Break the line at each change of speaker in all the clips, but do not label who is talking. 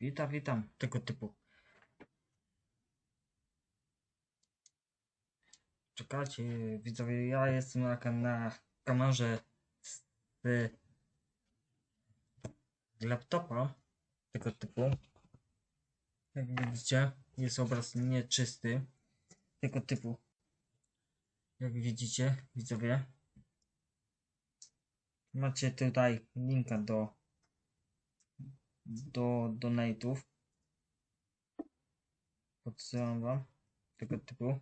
Witam, witam. Tego typu. Czekajcie, widzowie, ja jestem na, na kamerze z laptopa tego typu. Jak widzicie, jest obraz nieczysty tego typu. Jak widzicie, widzowie, macie tutaj linka do do donate'ów. Podsyłam wam tego typu.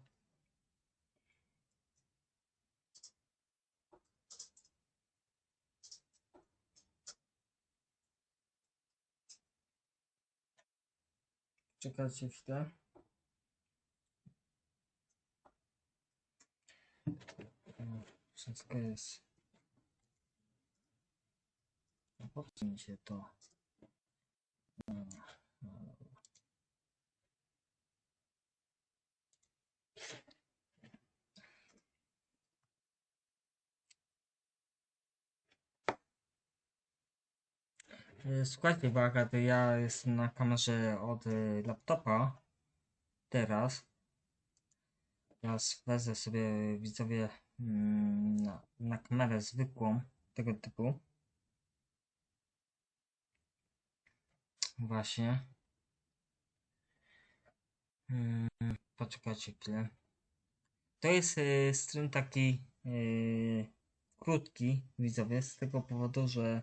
Czekajcie chwilę. Wszystko jest. No mi się to? No, no dobra. E, Słuchajcie, bo akurat ja jestem na kamerze od e, laptopa teraz. Teraz wezmę sobie widzowie mm, na, na kamerę zwykłą tego typu. Właśnie. Mm, Poczekajcie chwilę. To jest e, stream taki e, krótki, widzowie, z tego powodu, że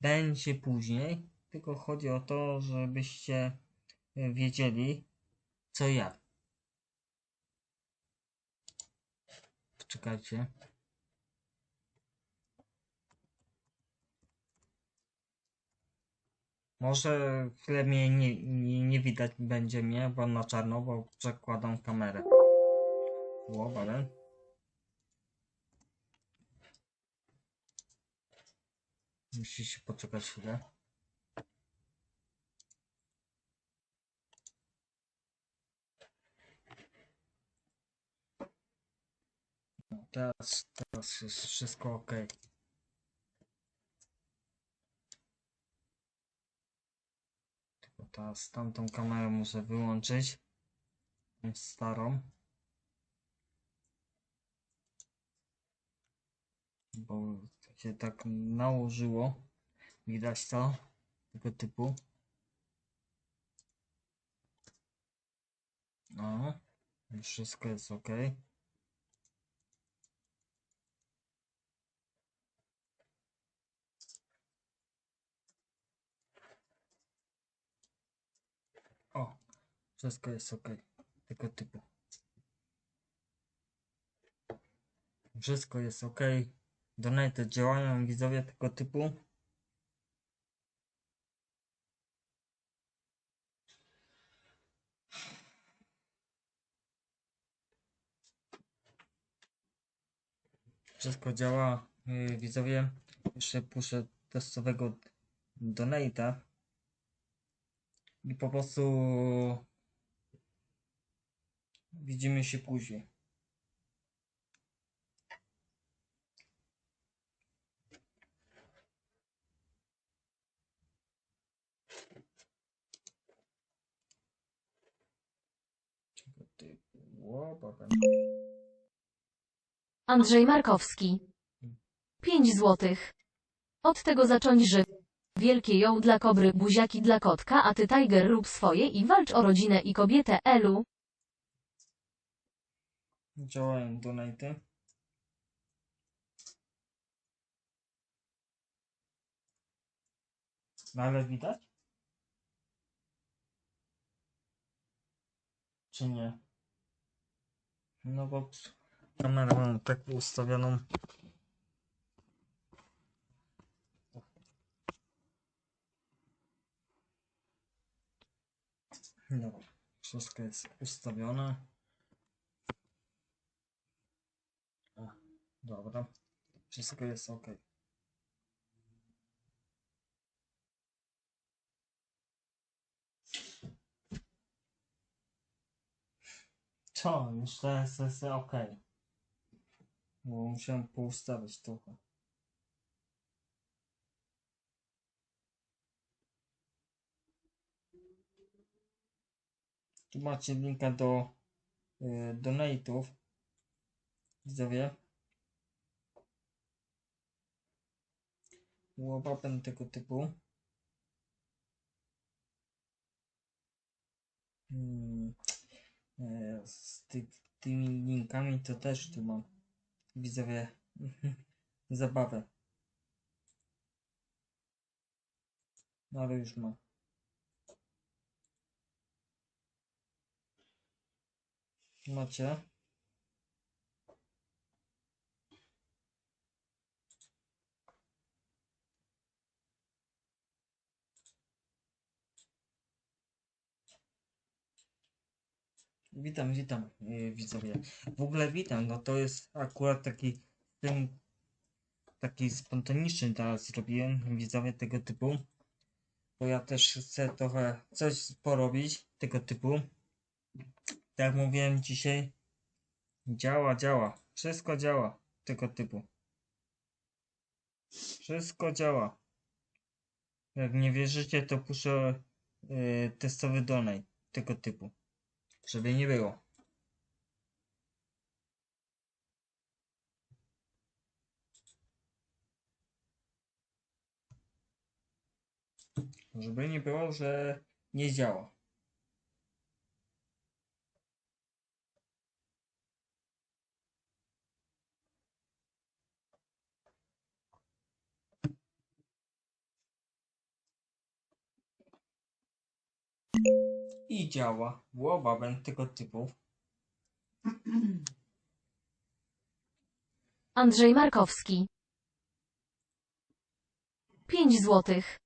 będzie później. Tylko chodzi o to, żebyście wiedzieli, co ja. Poczekajcie. Może chwilę mnie nie, nie, nie widać będzie mnie, bo na czarno, bo przekładam kamerę. Było, ale... Musicie poczekać chwilę. No, teraz, teraz jest wszystko ok. Tylko teraz tamtą kamerę muszę wyłączyć. Starą. Bo się tak nałożyło. Widać to? Tego typu. No. Wszystko jest ok. O, wszystko jest ok. Tego typu. Wszystko jest ok. Donate działają widzowie tego typu. Wszystko działa. Yy, widzowie, jeszcze puszczę testowego donate'a. I po prostu widzimy się później.
Andrzej Markowski. 5 złotych. Od tego zacząć żyć. Wielkie ją dla kobry, buziaki dla kotka, a ty Tiger rób swoje i walcz o rodzinę i kobietę, Elu.
Działają donaty. No ale widać? Czy nie? No bo kamerę mam tak ustawioną. Dobra, wszystko jest ustawione. Dobra. Wszystko jest ok. Co? Już teraz jest ok. Bo musiałem poustawiać trochę. Tu macie linka do y, donate'ów. Widzowie. Łopapem tego typu. Hmm. E, Z ty, tymi linkami to też tu mam. Widzowie. Zabawę. No ale już mam. Macie. Witam, witam yy, widzowie. W ogóle witam, no to jest akurat taki film taki spontaniczny teraz zrobiłem widzowie tego typu. Bo ja też chcę trochę coś porobić tego typu. Tak jak mówiłem dzisiaj, działa, działa. Wszystko działa tego typu. Wszystko działa. Jak nie wierzycie, to puszczę yy, testowy donate tego typu. Żeby nie było. Żeby nie było, że nie działa. I działa. Łobawem tego typu.
Andrzej Markowski. 5 złotych.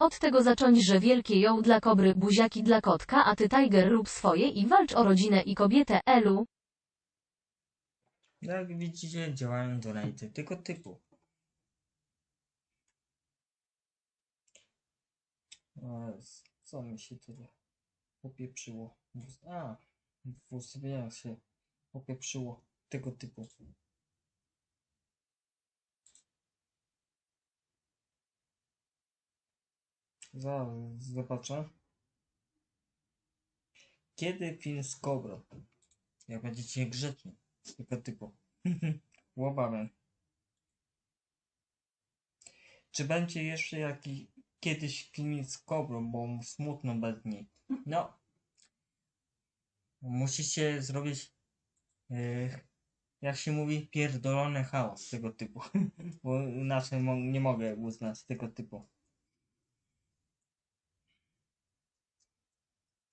Od tego zacząć, że wielkie ją dla kobry, buziaki dla kotka, a ty Tiger rób swoje i walcz o rodzinę i kobietę, Elu.
Jak widzicie, działają donaty tego typu. A, s- co mi się tu popieprzyło? A, w się popieprzyło tego typu. Zaraz zobaczę. Kiedy film z Kobrą? Jak będziecie grzeczni. Tego typu. Łobawem. Czy będzie jeszcze jakiś kiedyś film z Kobrą, bo smutno bez niej? No. Musicie zrobić yy, jak się mówi, pierdolony chaos tego typu. bo inaczej mo nie mogę uznać tego typu.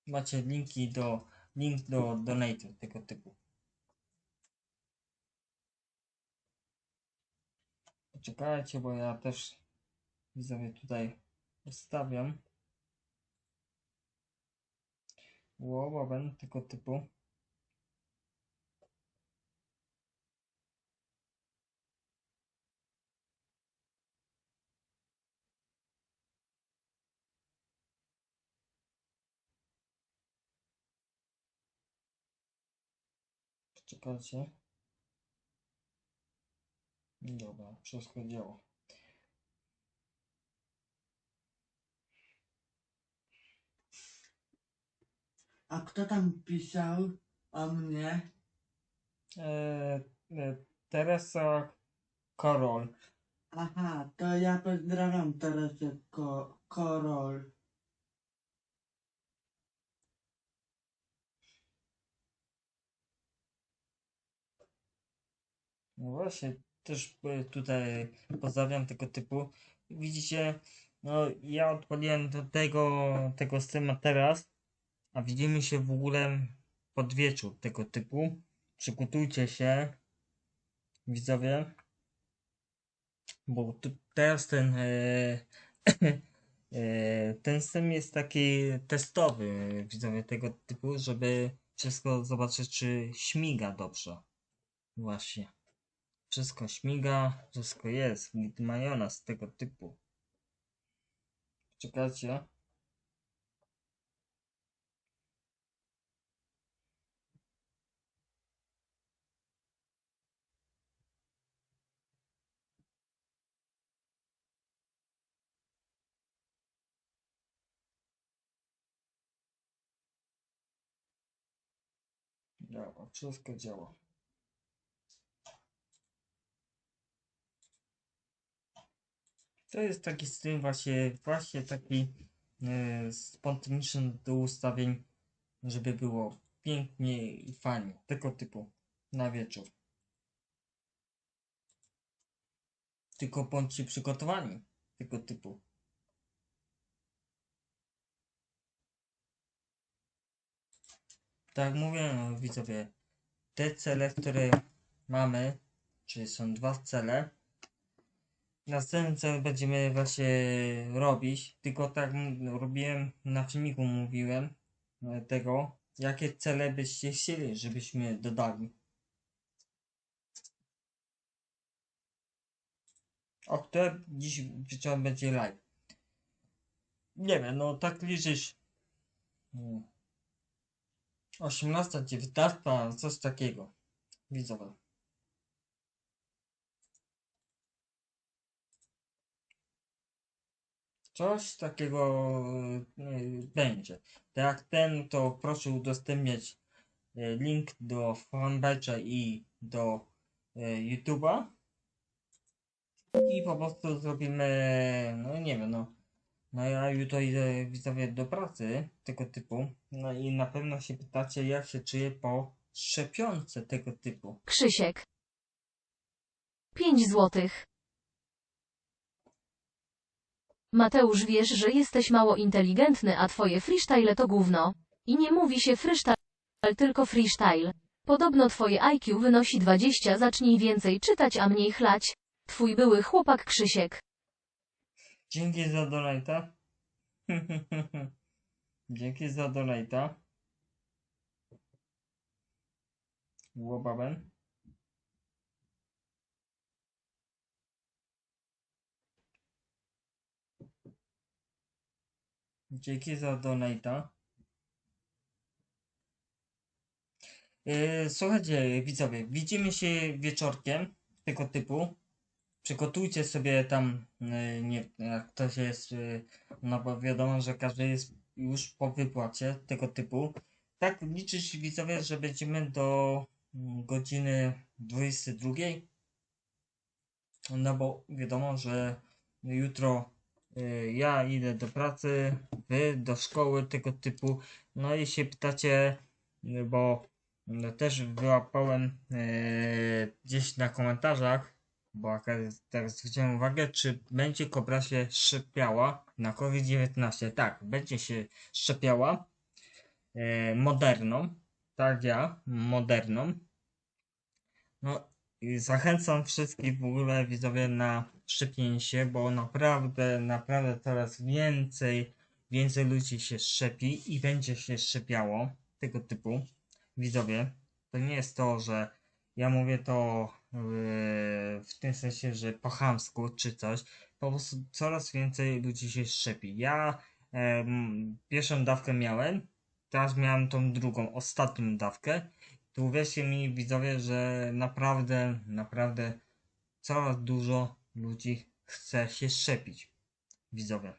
Macie linki do link do donate tego typu. Poczekajcie, bo ja też widzowie tutaj ustawiam. Łobawem tego typu. Czekajcie. Dobra, wszystko działa.
A kto tam pisał o mnie?
E, e, Teresa Karol.
Aha, to ja pozdrawiam Teresę Ko Korol.
No właśnie, też e, tutaj pozdrawiam tego typu. Widzicie, no ja odpaliłem do tego, tego streama teraz, a widzimy się w ogóle pod wieczór tego typu. Przygotujcie się, widzowie, bo tu, teraz ten e, e, ten stream jest taki testowy, widzowie tego typu, żeby wszystko zobaczyć, czy śmiga dobrze. Właśnie. Wszystko śmiga, wszystko jest, git majonez tego typu. Czekajcie. Działa, wszystko działa. To jest taki styl właśnie, właśnie taki e, spontaniczny do ustawień, żeby było pięknie i fajnie. Tego typu na wieczór. Tylko bądźcie przygotowani tego typu. Tak jak mówiłem no, widzowie, te cele, które mamy, czyli są dwa cele, następny cel będziemy właśnie robić, tylko tak robiłem na filmiku, mówiłem e, tego, jakie cele byście chcieli, żebyśmy dodali. O które dziś wieczorem będzie live. Nie wiem, no tak liczysz. mm, 18, 19, coś takiego. Widzowie. Coś takiego y, będzie. Tak ten, to proszę udostępniać y, link do fanpage'a i do y, YouTube'a. I po prostu zrobimy, no nie wiem, no. No ja jutro idę widzowie do pracy tego typu. No i na pewno się pytacie, jak się czuję po szczepionce tego typu.
Krzysiek. 5 złotych. Mateusz wiesz, że jesteś mało inteligentny, a twoje freestyle to gówno. I nie mówi się freestyle, tylko freestyle. Podobno twoje IQ wynosi 20, zacznij więcej czytać, a mniej chlać. Twój były chłopak Krzysiek.
Dzięki za donata. Dzięki za donata. Łobabem. Dzięki za donata. Yy, słuchajcie, widzowie, widzimy się wieczorkiem tego typu. Przygotujcie sobie tam, yy, nie, jak ktoś jest, yy, no bo wiadomo, że każdy jest już po wypłacie tego typu. Tak liczyć widzowie, że będziemy do mm, godziny 22. No bo wiadomo, że jutro y, ja idę do pracy, wy do szkoły tego typu. No i się pytacie, y, bo też wyłapałem y, gdzieś na komentarzach, bo tak zwróciłem uwagę, czy będzie kobra się szczepiała na COVID-19. Tak, będzie się szczepiała e, moderną, tak ja, moderną. No i zachęcam wszystkich w ogóle widzowie na szczepienie się, bo naprawdę, naprawdę coraz więcej, więcej ludzi się szczepi i będzie się szczepiało tego typu widzowie. To nie jest to, że ja mówię to yy, w tym sensie, że po chamsku czy coś. Po prostu coraz więcej ludzi się szczepi. Ja em, pierwszą dawkę miałem, teraz miałem tą drugą, ostatnią dawkę. Tu uwierzcie mi widzowie, że naprawdę, naprawdę coraz dużo ludzi chce się szczepić. Widzowie.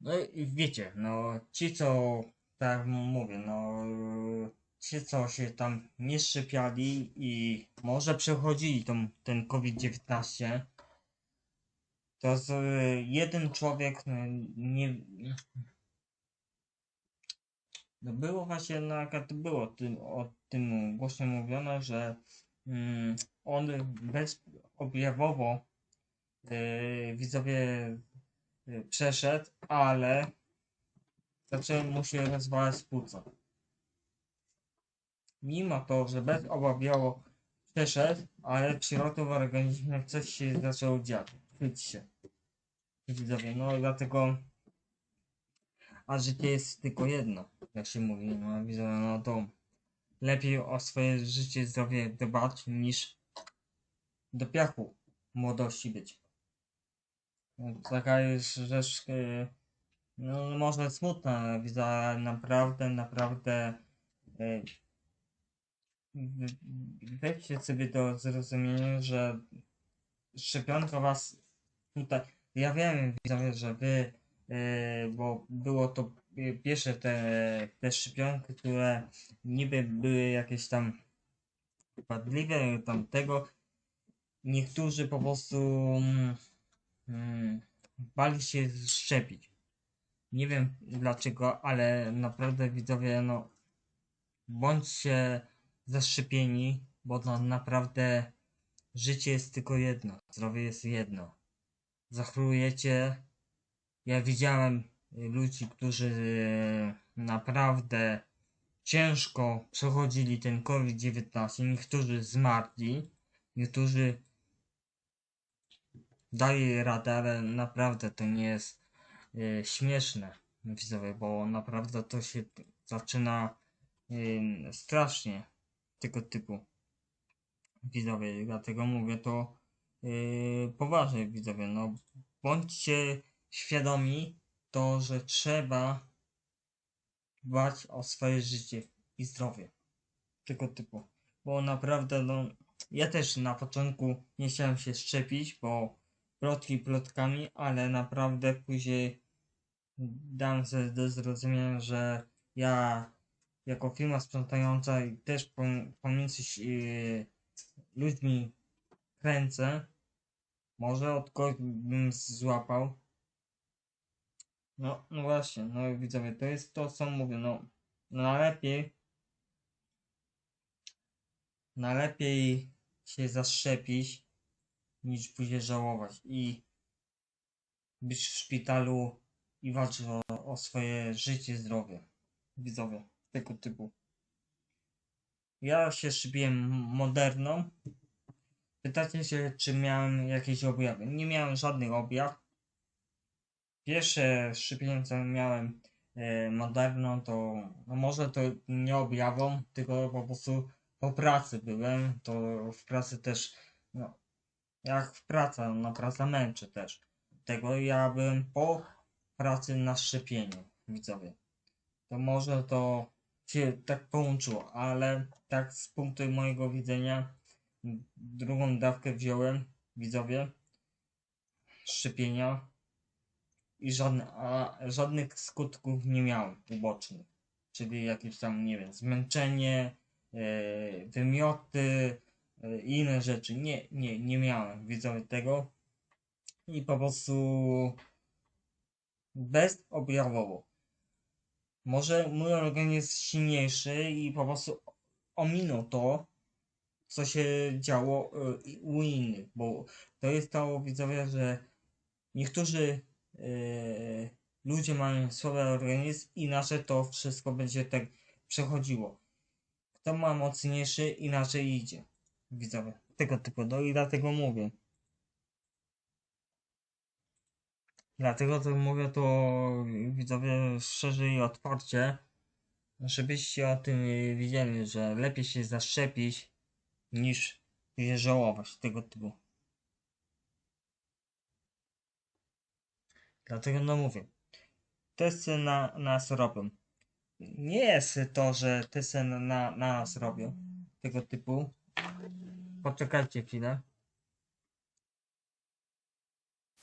No i wiecie, no ci co, tak mówię, no ci co się tam nie szczepiali i może przechodzili tą, ten COVID-19, to z, jeden człowiek no, nie, no było właśnie, jak to było tym, o tym głośno mówiono, że mm, on bezobjawowo yy, widzowie yy, przeszedł, ale zaczęły mu się rozwalać płuca. Mimo to, że bezobjawowo przeszedł, ale w środku w organizmie coś się zaczęło dziać. Czuć się. Widzowie, no dlatego a życie jest tylko jedno, jak się mówi, no widzę, no to lepiej o swoje życie, zdrowie dbać niż do piachu młodości być. Taka jest rzecz, e, no może smutna, ale naprawdę, naprawdę w- weźcie sobie do zrozumienia, że szczepionka was tutaj, ja wiem widzowie, że wy Yy, bo było to pierwsze te, te szczepionki, które niby były jakieś tam wadliwe, tam tego, niektórzy po prostu mm, mm, bali się szczepić. Nie wiem dlaczego, ale naprawdę widzowie, no bądźcie zaszczepieni, bo no naprawdę życie jest tylko jedno, zdrowie jest jedno. Zachorujecie. Ja widziałem y, ludzi, którzy y, naprawdę ciężko przechodzili ten COVID-19. Niektórzy zmarli, niektórzy dali radę, ale naprawdę to nie jest y, śmieszne, widzowie, bo naprawdę to się zaczyna strasznie tego typu widzowie, dlatego mówię to yy, poważnie widzowie, no. Bądźcie świadomi to, że trzeba dbać o swoje życie i zdrowie. Tego typu, bo naprawdę no ja też na początku nie chciałem się szczepić, bo plotki plotkami, ale naprawdę później dałem sobie do zrozumienia, że ja jako firma sprzątająca i też pom- pomiędzy yy, ludźmi kręcę. Może od kogoś bym złapał. No, no właśnie, no widzowie, to jest to, co mówię, no, najlepiej, najlepiej się zaszczepić, niż później żałować i być w szpitalu i walczyć o, o swoje życie, zdrowie. Widzowie, tego typu. Ja się szczepiłem moderną. Pytacie się, czy miałem jakieś objawy. Nie miałem żadnych objaw. Pierwsze szczepienie, co miałem e, moderną, to no może to nie objawą, tylko po prostu po pracy byłem. To w pracy też, no, jak w pracy, na praca męczy też. Tego ja byłem po pracy na szczepieniu, widzowie. To może to się tak połączyło, ale tak z punktu mojego widzenia drugą dawkę wziąłem, widzowie, szczepienia i żadne, a, żadnych skutków nie miałem ubocznych, czyli jakieś tam, nie wiem, zmęczenie, e, wymioty i inne rzeczy. Nie, nie, nie miałem, widzowie, tego i po prostu bezobjawowo. Może mój organizm jest silniejszy i po prostu ominął to, co się działo y, u innych, bo to jest to, widzowie, że niektórzy y, ludzie mają słaby organizm i inaczej to wszystko będzie tak przechodziło. Kto ma mocniejszy, inaczej idzie, widzowie, tego typu, no i dlatego mówię. Dlatego to mówię to widzowie szczerze i otwarcie, żebyście o tym wiedzieli, że lepiej się zaszczepić niż żałować tego typu. Dlatego no mówię, testy na nas robią. Nie jest to, że testy na, na nas robią tego typu. Poczekajcie chwilę.